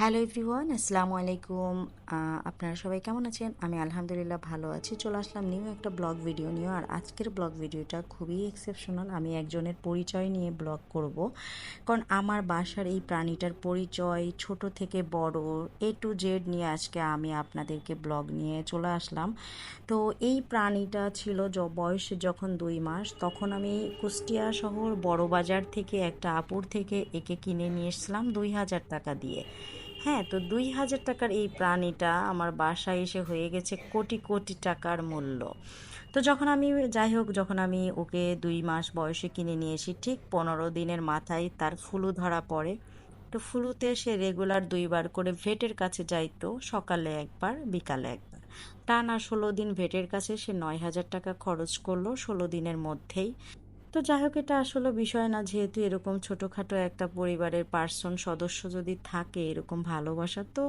Hello everyone আসসালামু আলাইকুম আপনারা সবাই কেমন আছেন? আমি আলহামদুলিল্লাহ ভালো আছি। চলে আসলাম নিউ একটা ব্লগ ভিডিও নিয়ে। আর আজকের ব্লগ ভিডিওটা খুবই এক্সেপশনাল আমি একজনের পরিচয় নিয়ে ব্লগ করব। কারণ আমার বাসার এই প্রাণীটার পরিচয়, ছোট থেকে বড় এ টু জেড নিয়ে আজকে আমি আপনাদেরকে ব্লগ নিয়ে চলে আসলাম। তো এই প্রাণীটা ছিল বয়সে যখন দুই মাস, তখন আমি কুষ্টিয়া শহর বড় বাজার থেকে একটা আপুর থেকে একে কিনে নিয়ে এসেছিলাম দুই হাজার টাকা দিয়ে। হ্যাঁ তো দুই হাজার টাকার এই প্রাণীটা আমার বাসায় এসে হয়ে গেছে কোটি কোটি টাকার মূল্য। তো যখন আমি, যাই হোক, যখন আমি ওকে দুই মাস বয়সে কিনে নিয়ে এসি ঠিক পনেরো দিনের মাথায় তার ফুলু ধরা পড়ে। তো ফুলুতে সে রেগুলার দুইবার করে ভেটের কাছে যাইতো, সকালে একবার, বিকালে একবার। টানা ষোলো দিন ভেটের কাছে সে নয় হাজার টাকা খরচ করল ষোলো দিনের মধ্যেই। তো যাই হোক, এটা আসলে বিষয় না, যেহেতু এরকম ছোটোখাটো একটা পরিবারের পার্সন সদস্য যদি থাকে এরকম ভালোবাসা, তো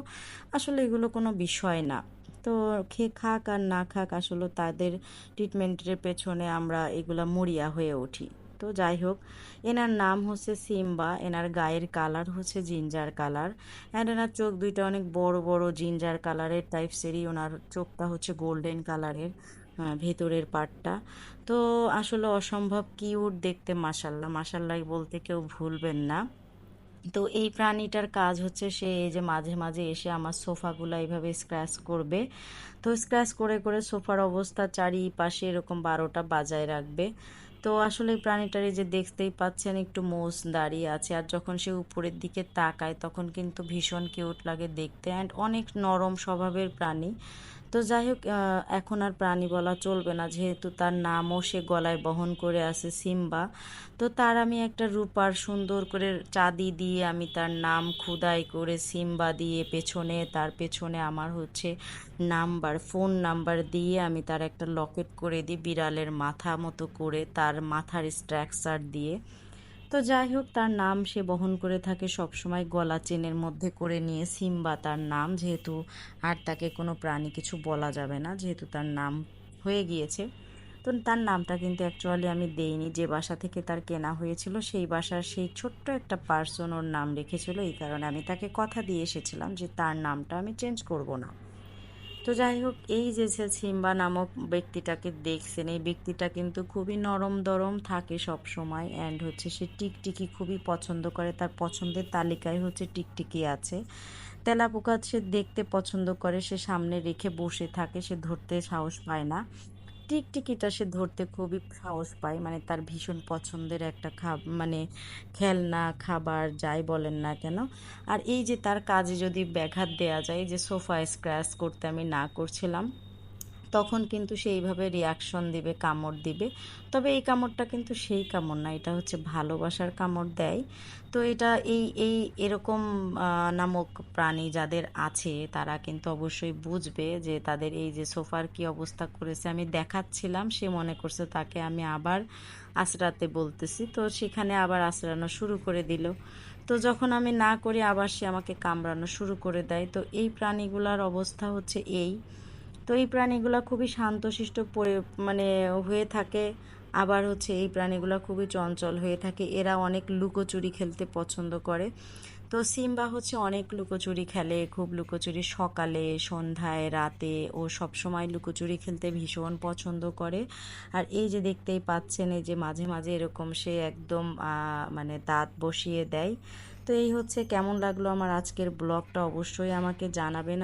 আসলে এগুলো কোনো বিষয় না। তো খেয়ে খাক আর না খাক, আসলে তাদের ট্রিটমেন্টের পেছনে আমরা এগুলা মরিয়া হয়ে উঠি। তো যাই হোক, এনার নাম হচ্ছে সিম্বা, এনার গায়ের কালার হচ্ছে জিঞ্জার কালার অ্যান্ড এনার চোখ দুইটা অনেক বড় বড় জিঞ্জার কালারের টাইপসেরই ওনার চোখটা হচ্ছে গোল্ডেন কালারের ভেতরের পার্টটা। তো আসলে অসম্ভব কিউট দেখতে মাসাল্লাহ মাসাল্লাহ বলতে কেউ ভুলবেন না। তো এই প্রাণীটার কাজ হচ্ছে সে এই যে মাঝে মাঝে এসে আমার সোফাগুলো এইভাবে স্ক্র্যাচ করবে। তো স্ক্র্যাচ করে করে সোফার অবস্থা চারিপাশে এরকম বারোটা বাজায় রাখবে। তো আসলে এই প্রাণীটার এই যে দেখতেই পাচ্ছেন একটু মোষ দাঁড়িয়ে আছে আর যখন সে উপরের দিকে তাকায় তখন কিন্তু ভীষণ কিউট লাগে দেখতে। অ্যান্ড অনেক নরম স্বভাবের প্রাণী। তো যাই হোক এখন আর প্রাণী বলা চলবে না। যেহেতু তার নামও সে গলায় বহন করে আছে সিম্বা। তো তার আমি একটা রূপার সুন্দর করে চাঁদি দিয়ে আমি তার নাম খুদাই করে সিম্বা দিয়ে পেছনে, তার পেছনে আমার হচ্ছে নাম্বার, ফোন নাম্বার দিয়ে আমি তার একটা লকেট করে দিই বিড়ালের মাথা মতো করে, তার মাথার স্ট্রাকচার দিয়ে। তো যাই হোক, তার নাম সে বহন করে থাকে সবসময় গলা চেনের মধ্যে করে নিয়ে। সিম্বা তার নাম, যেহেতু আর তাকে কোনো প্রাণী কিছু বলা যাবে না, যেহেতু তার নাম হয়ে গিয়েছে। তো তার নামটা কিন্তু অ্যাকচুয়ালি আমি দেইনি, যে বাসা থেকে তার কেনা হয়েছিল, সেই বাসার সেই ছোট্ট একটা পার্সন ওর নাম রেখেছিল। এই কারণে আমি তাকে কথা দিয়ে এসেছিলাম যে তার নামটা আমি চেঞ্জ করব না। তো যাই হোক, এই যে সিম্বা নামক ব্যক্তিটাকে দেখছেন, এই ব্যক্তিটা কিন্তু খুবই নরম দরম থাকে সব সময় অ্যান্ড হচ্ছে সে টিকটিকি খুবই পছন্দ করে। তার পছন্দের তালিকায় হচ্ছে টিকটিকি আছে। তেলাপোকা সে দেখতে পছন্দ করে, সে সামনে রেখে বসে থাকে, সে ধরতে সাহস পায় না। টিকটিকিটা সে ধরতে খুবই সাহস পায় মানে তার ভীষণ পছন্দের একটা খা মানে খেলনা, খাবার, যাই বলেন না কেন। আর এই যে তার কাজে যদি ব্যাঘাত দেয়া যায়, যে সোফা স্ক্র্যাচ করতে আমি না করছিলাম তখন কিন্তু সেইভাবে রিয়াকশন দিবে, কামড় দিবে। তবে এই কামড়টা কিন্তু সেই কামড় না, এটা হচ্ছে ভালোবাসার কামড় দেয়। তো এটা এই এই এরকম নামক প্রাণী যাদের আছে, তারা কিন্তু অবশ্যই বুঝবে যে তাদের এই যে সোফার কি অবস্থা করেছে। আমি দেখাচ্ছিলাম, সে মনে করছে তাকে আমি আবার আশ্রাতে বলতেছি। তো সেখানে আবার আশ্রানো শুরু করে দিল। তো যখন আমি না করি, আবার সে আমাকে কামড়ানো শুরু করে দেয়। তো এই প্রাণীগুলার অবস্থা হচ্ছে এই। তো এই প্রাণীগুলো খুবই শান্তশিষ্ট পরি মানে হয়ে থাকে। আবার হচ্ছে এই প্রাণীগুলো খুবই চঞ্চল হয়ে থাকে। এরা অনেক লুকোচুরি খেলতে পছন্দ করে। তো সিম্বা হচ্ছে অনেক লুকোচুরি খেলে, খুব লুকোচুরি। সকালে, সন্ধ্যায়, রাতে ও সব সময় লুকোচুরি খেলতে ভীষণ পছন্দ করে। আর এই যে দেখতেই পাচ্ছেন, এই যে মাঝে মাঝে এরকম সে একদম মানে দাঁত বসিয়ে দেয়। তো এই হচ্ছে, কেমন লাগল আমার আজকের ব্লগটা অবশ্যই আমাকে জানাবেন।